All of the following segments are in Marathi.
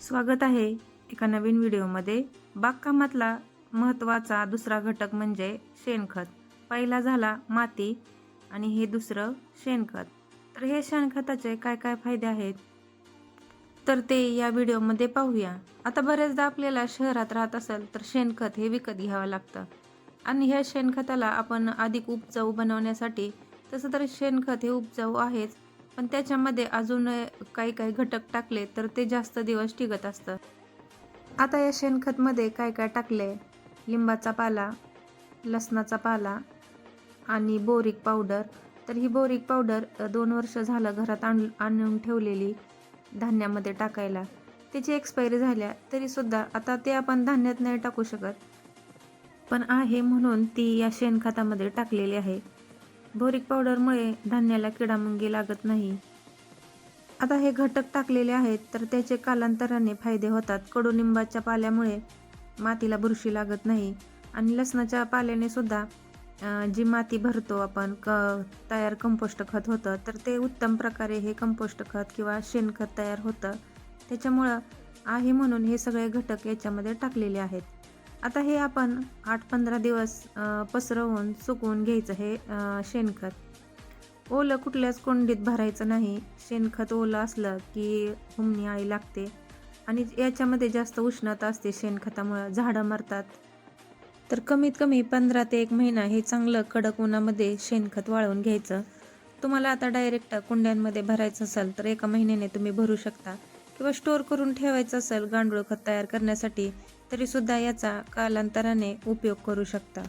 स्वागत आहे एका नवीन व्हिडिओमध्ये. बागकामातला महत्त्वाचा दुसरा घटक म्हणजे शेणखत. पहिला झाला माती आणि हे दुसरं शेणखत. तर हे शेणखताचे काय काय फायदे आहेत? तर ते या व्हिडिओमध्ये पाहूया. आता बऱ्याचदा आपल्याला शहरात राहत असेल तर शेणखत हे विकत घ्यावं लागतं. आणि ह्या शेणखताला आपण अधिक उपजाऊ बनवण्यासाठी तसं तर शेणखत हे उपजाऊ आहेच पण त्याच्यामध्ये अजून काही काही घटक टाकले तर ते जास्त दिवस टिकत असतं. आता या शेणखतमध्ये काय काय टाकले? लिंबाचा पाला लसणाचा पाला आणि बोरिक पावडर. तर ही बोरिक पावडर दोन वर्ष झालं घरात आण आणून ठेवलेली धान्यामध्ये टाकायला. त्याची एक्सपायरी झाल्या तरीसुद्धा आता ते आपण धान्यात नाही टाकू शकत. पण आहे म्हणून ती या शेणखतामध्ये टाकलेली आहे. बोरिक पावडरमुळे धान्याला किडामुंगी लागत नाही. आता हे घटक टाकलेले आहेत तर त्याचे कालांतराने फायदे होतात. कडुनिंबाच्या पाल्यामुळे मातीला बुरशी लागत नाही आणि लसणाच्या पाल्याने सुद्धा जी माती भरतो आपण क तयार कंपोस्ट खत होतं तर ते उत्तम प्रकारे हे कंपोस्ट खत किंवा शेणखत तयार होतं. त्याच्यामुळं आहे म्हणून हे सगळे घटक याच्यामध्ये टाकलेले आहेत. आता हे आपण आठ पंधरा दिवस पसरवून सुकवून घ्यायचं हे शेणखत. ओलं कुठल्याच कोंडीत भरायचं नाही. शेणखत ओलं असलं की हुमणी आळी लागते. आणि याच्यामध्ये जास्त उष्णता असते शेणखतामुळं. झाडं मरतात. तर कमीत कमी पंधरा ते एक महिना हे चांगलं कडक उन्हामध्ये शेणखत वाळवून घ्यायचं. तुम्हाला आता डायरेक्ट कुंड्यांमध्ये भरायचं असेल तर एका महिन्याने तुम्ही भरू शकता. किंवा स्टोअर करून ठेवायचं असेल गांडूळ खत तयार करण्यासाठी तरीसुद्धा याचा कालांतराने उपयोग करू शकता.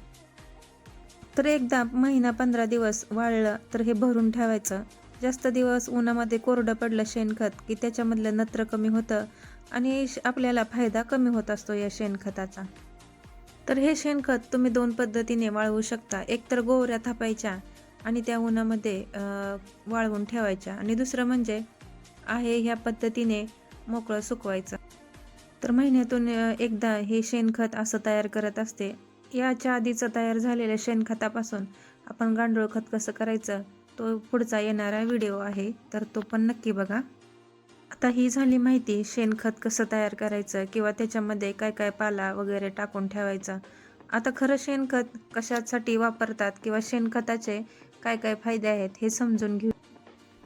तर एकदा महिना पंधरा दिवस वाळलं तर हे भरून ठेवायचं. जास्त दिवस उन्हामध्ये कोरडं पडलं शेणखत की त्याच्यामधलं नत्र कमी होतं आणि श- आपल्याला फायदा कमी होत असतो या शेणखताचा. तर हे शेणखत तुम्ही दोन पद्धतीने वाळवू शकता. एक तर गोवऱ्या थापायच्या आणि त्या उन्हामध्ये वाळवून ठेवायच्या. आणि दुसरं म्हणजे आहे ह्या पद्धतीने मोकळं सुकवायचं. तर महिन्यातून एकदा हे शेणखत असं तयार करत असते. याच्या आधीचं तयार झालेल्या शेणखतापासून आपण गांडूळ खत कसं करायचं तो पुढचा येणारा व्हिडिओ आहे तर तो पण नक्की बघा. आता ही झाली माहिती शेणखत कसं तयार करायचं किंवा त्याच्यामध्ये काय काय पाला वगैरे टाकून ठेवायचा. आता खरं शेणखत कशासाठी वापरतात किंवा शेणखताचे काय काय फायदे आहेत हे समजून घेऊ.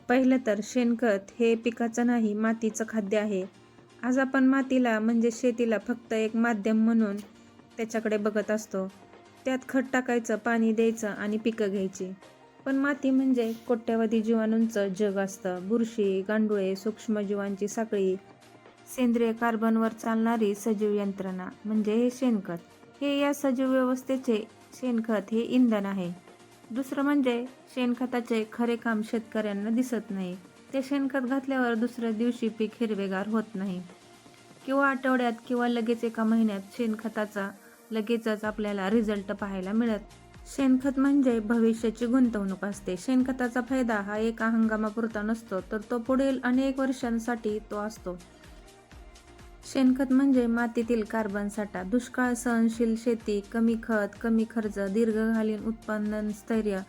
पहिलं तर शेणखत हे पिकाचं नाही मातीचं खाद्य आहे. आज आपण मातीला म्हणजे शेतीला फक्त एक माध्यम म्हणून त्याच्याकडे बघत असतो. त्यात खत टाकायचं पाणी द्यायचं आणि पिकं घ्यायची. पण माती म्हणजे कोट्यावधी जीवाणूंचं जग असतं. बुरशी गांडुळे सूक्ष्मजीवांची साखळी सेंद्रिय कार्बनवर चालणारी सजीव यंत्रणा म्हणजे हे शेणखत. हे या सजीव व्यवस्थेचे शेणखत हे इंधन आहे. दुसरं म्हणजे शेणखताचे खरे काम शेतकऱ्यांना दिसत नाही. ते शेणखत घातल्यावर दुसऱ्या दिवशी पीक हिरवेगार होत नाही. किंवा आठवड्यात किंवा लगेच एका महिन्यात शेणखताचा लगेचच आपल्याला रिझल्ट पाहायला मिळत. शेणखत म्हणजे भविष्याची गुंतवणूक असते. शेणखताचा फायदा हा एका हंगामापुरता नसतो तर तो पुढील अनेक वर्षांसाठी तो असतो. शेणखत म्हणजे मातीतील कार्बन साठा. दुष्काळ सहनशील शेती कमी खत कमी खर्च दीर्घकालीन उत्पादन स्थैर्य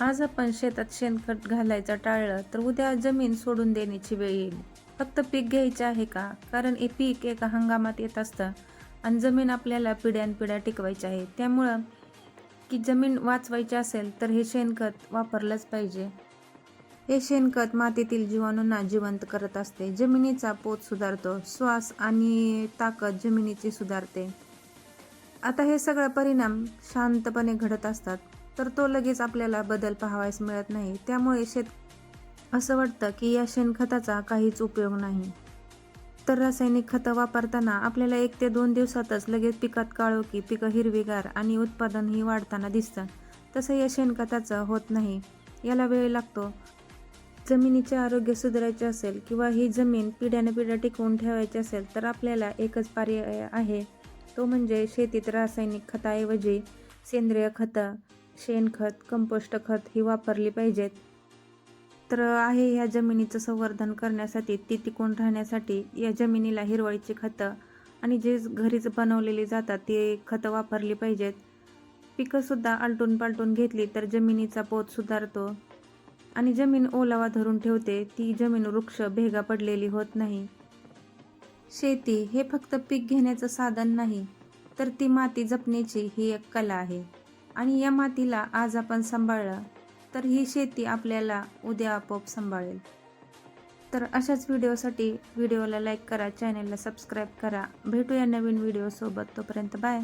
आज आपण शेतात शेणखत घालायचं टाळलं तर उद्या जमीन सोडून देण्याची वेळ येईल. फक्त पीक घ्यायचे आहे का? कारण हे पीक एका हंगामात येत असतं आणि जमीन आपल्याला पिढ्यानपिढ्या टिकवायची आहे. त्यामुळं की जमीन वाचवायची असेल तर हे शेणखत वापरलंच पाहिजे. हे शेणखत मातीतील जीवाणूंना जिवंत करत असते. जमिनीचा पोत सुधारतो श्वास आणि ताकद जमिनीची सुधारते. आता हे सगळं परिणाम शांतपणे घडत असतात. तर तो लगेच आपल्याला बदल पाहावयास मिळत नाही. त्यामुळे शेत असं वाटतं की या शेणखताचा काहीच उपयोग नाही. तर रासायनिक खतं वापरताना आपल्याला एक ते दोन दिवसातच लगेच पिकात काळोखी पिकं हिरवीगार आणि उत्पादनही वाढताना दिसतं. तसं या शेणखताचं होत नाही. याला वेळ लागतो. जमिनीचे आरोग्य सुधारायचे असेल किंवा ही जमीन पिढ्यानपिढ्या टिकवून ठेवायची असेल तर आपल्याला एकच पर्याय आहे. तो म्हणजे शेतीत रासायनिक खताऐवजी सेंद्रिय खतं. शेणखत कंपोस्ट खत ही वापरली पाहिजेत. तर आहे ह्या जमिनीचं संवर्धन करण्यासाठी ती टिकून राहण्यासाठी या जमिनीला हिरवळीची खतं आणि जे घरीच बनवलेली जातात ते खतं वापरली पाहिजेत. पिकंसुद्धा आलटून पालटून घेतली तर जमिनीचा पोत सुधारतो आणि जमीन ओलावा धरून ठेवते ती जमीन वृक्ष भेगा पडलेली होत नाही. शेती हे फक्त पीक घेण्याचं साधन नाही तर ती माती जपण्याची ही एक कला आहे. आणि या मातीला आज आपण सांभाळलं तर ही शेती आपल्याला उद्या आपोआप सांभाळेल. तर अशाच व्हिडिओसाठी व्हिडिओला लाईक करा चॅनलला सबस्क्राईब करा. भेटूया नवीन व्हिडिओसोबत. तोपर्यंत बाय.